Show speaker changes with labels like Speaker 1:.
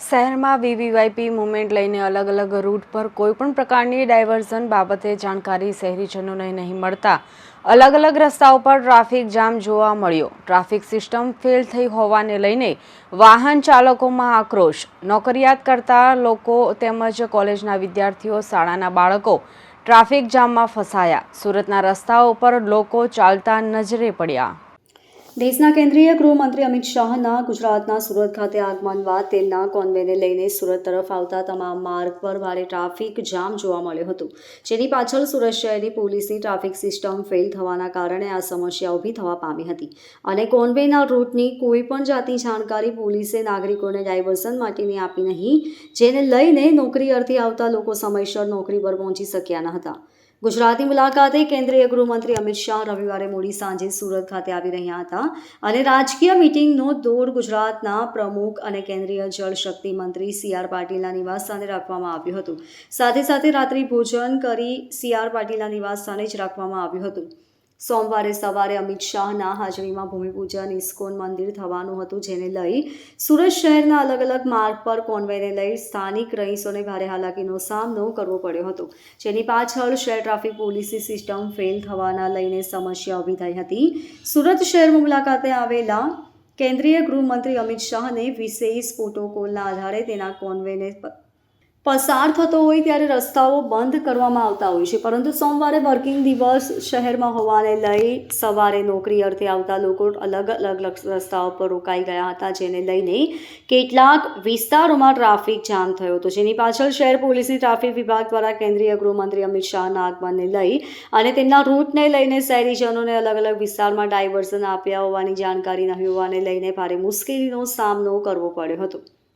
Speaker 1: શહેરમાં વીવીવાયપી મુવમેન્ટ લઈને અલગ અલગ રૂટ પર કોઈપણ પ્રકારની ડાયવર્ઝન બાબતે જાણકારી શહેરીજનોને નહીં મળતા. અલગ અલગ રસ્તાઓ પર ટ્રાફિક જામ જોવા મળ્યો. ટ્રાફિક સિસ્ટમ ફેલ થઈ હોવાને લઈને વાહન ચાલકોમાં આક્રોશ. નોકરિયાત કરતા લોકો તેમજ કોલેજના વિદ્યાર્થીઓ, શાળાના બાળકો ટ્રાફિક જામમાં ફસાયા. સુરતના રસ્તાઓ પર લોકો ચાલતા નજરે પડ્યા.
Speaker 2: દેશના કેન્દ્રીય ગૃહમંત્રી અમિત શાહના ગુજરાતના સુરત ખાતે આગમન બાદ તેમના કોન્વેને લઈને સુરત તરફ આવતા તમામ માર્ગ પર ભારે ટ્રાફિક જામ જોવા મળ્યો હતો. જેની પાછળ સુરત શહેરની પોલીસની ટ્રાફિક સિસ્ટમ ફેલ થવાના કારણે આ સમસ્યા ઊભી થવા પામી હતી અને કોન્વેના રૂટની કોઈ પણ જાતની જાણકારી પોલીસે નાગરિકોને ડાયવર્ઝન માટેની આપી નહીં, જેને લઈને નોકરી અર્થે આવતા લોકો સમયસર નોકરી પર પહોંચી શક્યા ન હતા. ગુજરાતની મુલાકાતે કેન્દ્રીય ગૃહમંત્રી અમિત શાહ રવિવારે મોડી સાંજે સુરત ખાતે આવી રહ્યા હતા અને રાજકીય મિટિંગનો દોર ગુજરાતના પ્રમુખ અને કેન્દ્રીય જળશક્તિ મંત્રી સી આર પાટીલના નિવાસ સ્થાને રાખવામાં આવ્યું હતું. સાથે સાથે રાત્રિ ભોજન કરી સી આર પાટીલના નિવાસ સ્થાને જ રાખવામાં આવ્યું હતું. સોમવારે સવારે અમિત શાહના હાજરીમાં ભૂમિપૂજન ઇસ્કોન મંદિર થવાનું હતું, જેને લઈ સુરત શહેરના અલગ અલગ માર્ગ પર કોન્વેને લઈ સ્થાનિક રહીશોને ભારે હાલાકીનો સામનો કરવો પડ્યો હતો. જેની પાછળ શહેર ટ્રાફિક પોલીસની સિસ્ટમ ફેલ થવાના લઈને સમસ્યા ઊભી થઈ હતી. સુરત શહેરમાં મુલાકાતે આવેલા કેન્દ્રીય ગૃહમંત્રી અમિત શાહને વિશેષ પ્રોટોકોલના આધારે તેના કોન્વેને પસાર થતો હોય ત્યારે રસ્તાઓ બંધ કરવામાં આવતા હોય છે. પરંતુ સોમવારે વર્કિંગ દિવસ શહેરમાં હોવાને લઈ સવારે નોકરી અર્થે આવતા લોકો અલગ અલગ રસ્તાઓ પર રોકાઈ ગયા હતા, જેને લઈને કેટલાક વિસ્તારોમાં ટ્રાફિક જામ થયો હતો. જેની પાછળ શહેર પોલીસની ટ્રાફિક વિભાગ દ્વારા કેન્દ્રીય ગૃહમંત્રી અમિત શાહના આગમનને લઈ અને તેમના રૂટને લઈને શહેરીજનોને અલગ અલગ વિસ્તારમાં ડાયવર્ઝન આપ્યા હોવાની જાણકારી ન હોવાને લઈને ભારે મુશ્કેલીનો સામનો કરવો પડ્યો હતો.